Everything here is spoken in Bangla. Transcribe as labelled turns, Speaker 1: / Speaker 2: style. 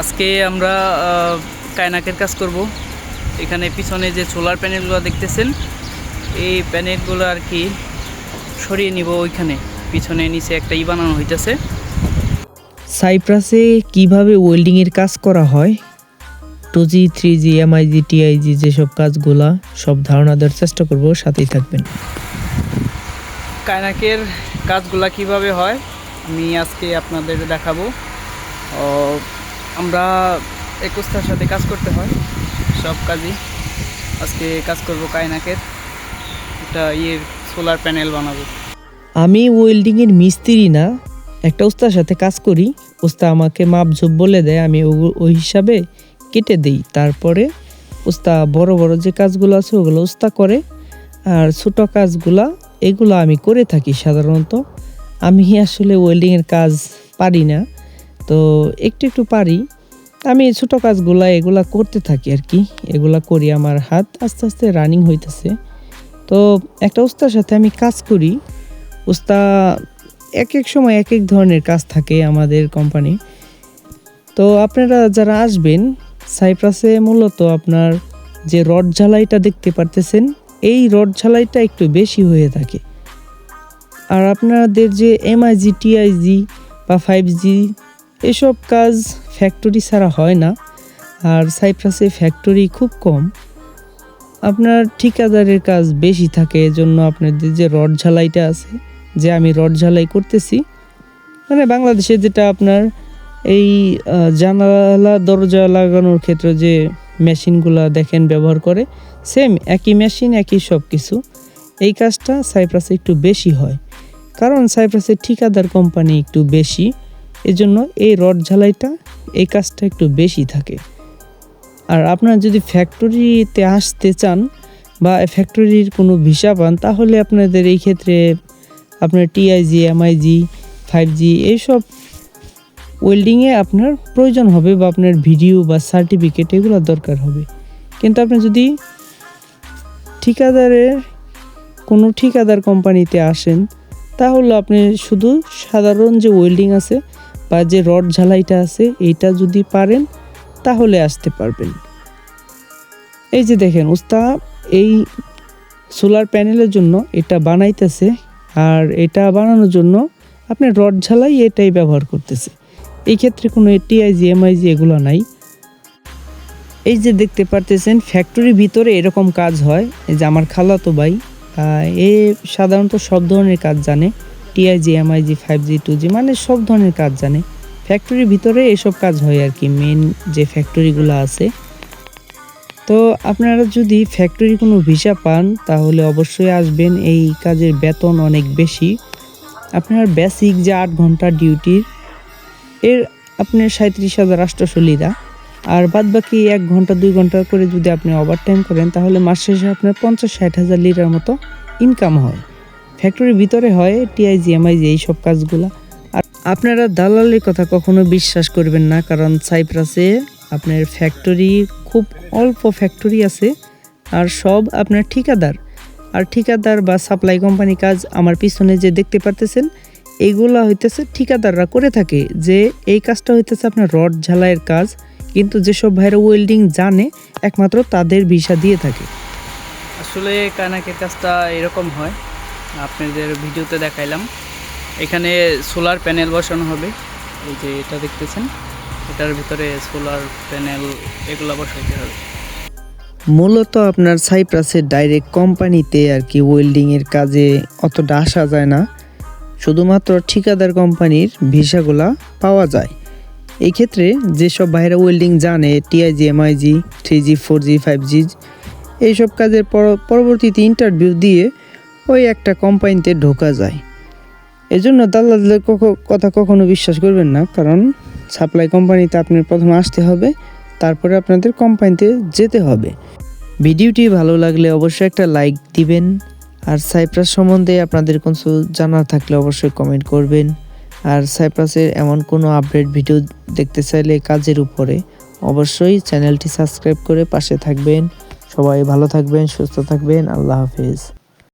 Speaker 1: আজকে আমরা কায়নাকের কাজ করব। এখানে পিছনে যে সোলার প্যানেলগুলো দেখতেছেন এই প্যানেলগুলো আর কি সরিয়ে নিব ওইখানে। পিছনে নিচে একটা ই বানানো হইতেছে।
Speaker 2: সাইপ্রাসে কীভাবে ওয়েল্ডিংয়ের কাজ করা হয়? Two G three G MIG TIG যেসব কাজগুলা সব ধারণা দেওয়ার চেষ্টা করব সাথেই থাকবেন।
Speaker 1: কায়নাকের কাজগুলা কীভাবে হয় আমি আজকে আপনাদের দেখাবো। আমরা একুশটার সাথে কাজ করতে হয়, সব কাজই। আজকে কাজ করব কায়নাকের একটা ইয়ের সোলার প্যানেল বানাবো।
Speaker 2: আমি ওয়েল্ডিংয়ের মিস্ত্রি না, একটা উস্তার সাথে কাজ করি। উস্তা আমাকে মাপঝোপ বলে দেয়, আমি ওই হিসাবে কেটে দিই। তারপরে উস্তা বড় বড় যে কাজগুলো আছে, ওগুলো উস্তা করে। আর ছোট কাজগুলা, এগুলো আমি করে থাকি সাধারণত। আমি আসলে ওয়েল্ডিংয়ের কাজ পারি না। তো একটু একটু পারি। আমি ছোট কাজগুলা, এগুলা করতে থাকি আর কি এগুলা করি আমার হাত আস্তে আস্তে রানিং হইতেছে। তো একটা উস্তার সাথে আমি কাজ করি। উস্তা এক এক সময় এক এক ধরনের কাজ থাকে আমাদের কোম্পানি তো আপনারা যারা আসবেন, সাইপ্রাসে মূলত আপনার যে রড ঝালাইটা দেখতে পারতেছেন, এই রড ঝালাইটা একটু বেশি হয়ে থাকে। আর আপনাদের যে এমআইজি টিআইজি বা ফাইভ জি এসব কাজ ফ্যাক্টরি ছাড়া হয় না, আর সাইপ্রাসে ফ্যাক্টরি খুব কম। আপনার ঠিকাদারের কাজ বেশি থাকে, এজন্য আপনাদের যে রড ঝালাইটা আছে, যে আমি রড ঝালাই করতেছি মানে বাংলাদেশে যেটা আপনার এই জানালা, দরজা লাগানোর ক্ষেত্রে যে মেশিনগুলো দেখেন ব্যবহার করে সেম একই মেশিন একই সব কিছু এই কাজটা সাইপ্রাসে একটু বেশি হয়, কারণ সাইপ্রাসের ঠিকাদার কোম্পানি একটু বেশি। এজন্য এই রড ঝালাইটা এই কাজটা একটু বেশি থাকে। আর আপনারা যদি ফ্যাক্টরিতে আসতে চান বা ফ্যাক্টরির কোনো ভিসা পান, তাহলে আপনাদের এই ক্ষেত্রে আপনার টিআইজি এমআইজি ফাইভ জি এইসব ওয়েল্ডিংয়ে আপনার প্রয়োজন হবে বা আপনার ভিডিও বা সার্টিফিকেট এগুলো দরকার হবে। কিন্তু আপনি যদি ঠিকাদারের কোনো ঠিকাদার কোম্পানিতে আসেন, তাহলে আপনি শুধু সাধারণ যে ওয়েল্ডিং আছে বা যে রড ঝালাইটা আছে, এইটা যদি পারেন, তাহলে আসতে পারবেন। এই যে দেখেন উস্তা এই সোলার প্যানেলের জন্য এটা বানাইতেছে, আর এটা বানানোর জন্য আপনি রড ঝালাই এটাই ব্যবহার করতেছে। এই ক্ষেত্রে কোনো টিআইজি এমআইজি এগুলো নাই। এই যে দেখতে পারতেছেন ফ্যাক্টরির ভিতরে এরকম কাজ হয়। এই যে আমার খালাতো ভাই এ সাধারণত সব ধরনের কাজ জানে। TIG MIG five G two G মানে সব ধরনের কাজ জানে। ফ্যাক্টরির ভিতরে এসব কাজ হয় আর কি মেন যে ফ্যাক্টরিগুলো আছে। তো আপনারা যদি ফ্যাক্টরি কোনো ভিসা পান, তাহলে অবশ্যই আসবেন। এই কাজের বেতন অনেক বেশি। আপনার বেসিক যে আট ঘণ্টা ডিউটির এর আপনার সাঁত্রিশ হাজার আটশোশো লিরা। আর বাদ বাকি এক ঘণ্টা, দুই ঘণ্টা করে যদি আপনি ওভার টাইম করেন, তাহলে মাস শেষে আপনার পঞ্চাশ, ষাট হাজার লিটার মতো ইনকাম হয়। ফ্যাক্টরির ভিতরে হয় টিআইজি এমআইজি এই সব কাজগুলা। আর আপনারা দালালের কথা কখনো বিশ্বাস করবেন না, কারণ সাইপ্রাসে আপনার ফ্যাক্টরি খুব অল্প ফ্যাক্টরি আছে, আর সব আপনার ঠিকাদার। আর ঠিকাদার বা সাপ্লাই কোম্পানি কাজ আমার পিছনে যে দেখতে পারতেছেন এইগুলা হইতেছে ঠিকাদাররা করে থাকে, যে এই কাজটা হইতেছে আপনার রড ঝালাইয়ের কাজ, কিন্তু যেসব ভাইরা ওয়েল্ডিং জানে, একমাত্র তাদের ভিসা দিয়ে থাকে।
Speaker 1: আসলে কায়নাকের কাজটা এরকম হয় আপনাদের ভিডিওতে দেখাইলাম। এখানে সোলার প্যানেল বসানো হবে। এই যে এটা দেখতেছেন, এটার ভিতরে সোলার প্যানেল এগুলো বসাইতে হবে।
Speaker 2: মূলত আপনার সাইপ্রাসের ডাইরেক্ট কোম্পানিতে আর কি ওয়েল্ডিংয়ের কাজে অতটা আসা যায় না। শুধুমাত্র ঠিকাদার কোম্পানির ভিসাগুলা পাওয়া যায়। এই ক্ষেত্রে যেসব বাইরে ওয়েল্ডিং জানে TIG MIG three G four G five G এইসব কাজের পর- পরবর্তীতে ইন্টারভিউ দিয়ে ওই একটা কোম্পানিতে ঢোকা যায়। এজন্য দালালদের কথা কখনো বিশ্বাস করবেন না, কারণ সাপ্লাই কোম্পানিতে আপনার প্রথমে আসতে হবে, তারপরে আপনাদের কোম্পানিতে যেতে হবে। ভিডিওটি ভালো লাগলে অবশ্যই একটা লাইক দিবেন, আর সাইপ্রাস সম্বন্ধে আপনাদের কিছু জানার থাকলে অবশ্যই কমেন্ট করবেন। আর সাইপ্রাসের এমন কোনো আপডেট ভিডিও দেখতে চাইলে কাজের উপরে অবশ্যই চ্যানেলটি সাবস্ক্রাইব করে পাশে থাকবেন। সবাই ভালো থাকবেন, সুস্থ থাকবেন, আল্লাহ হাফেজ।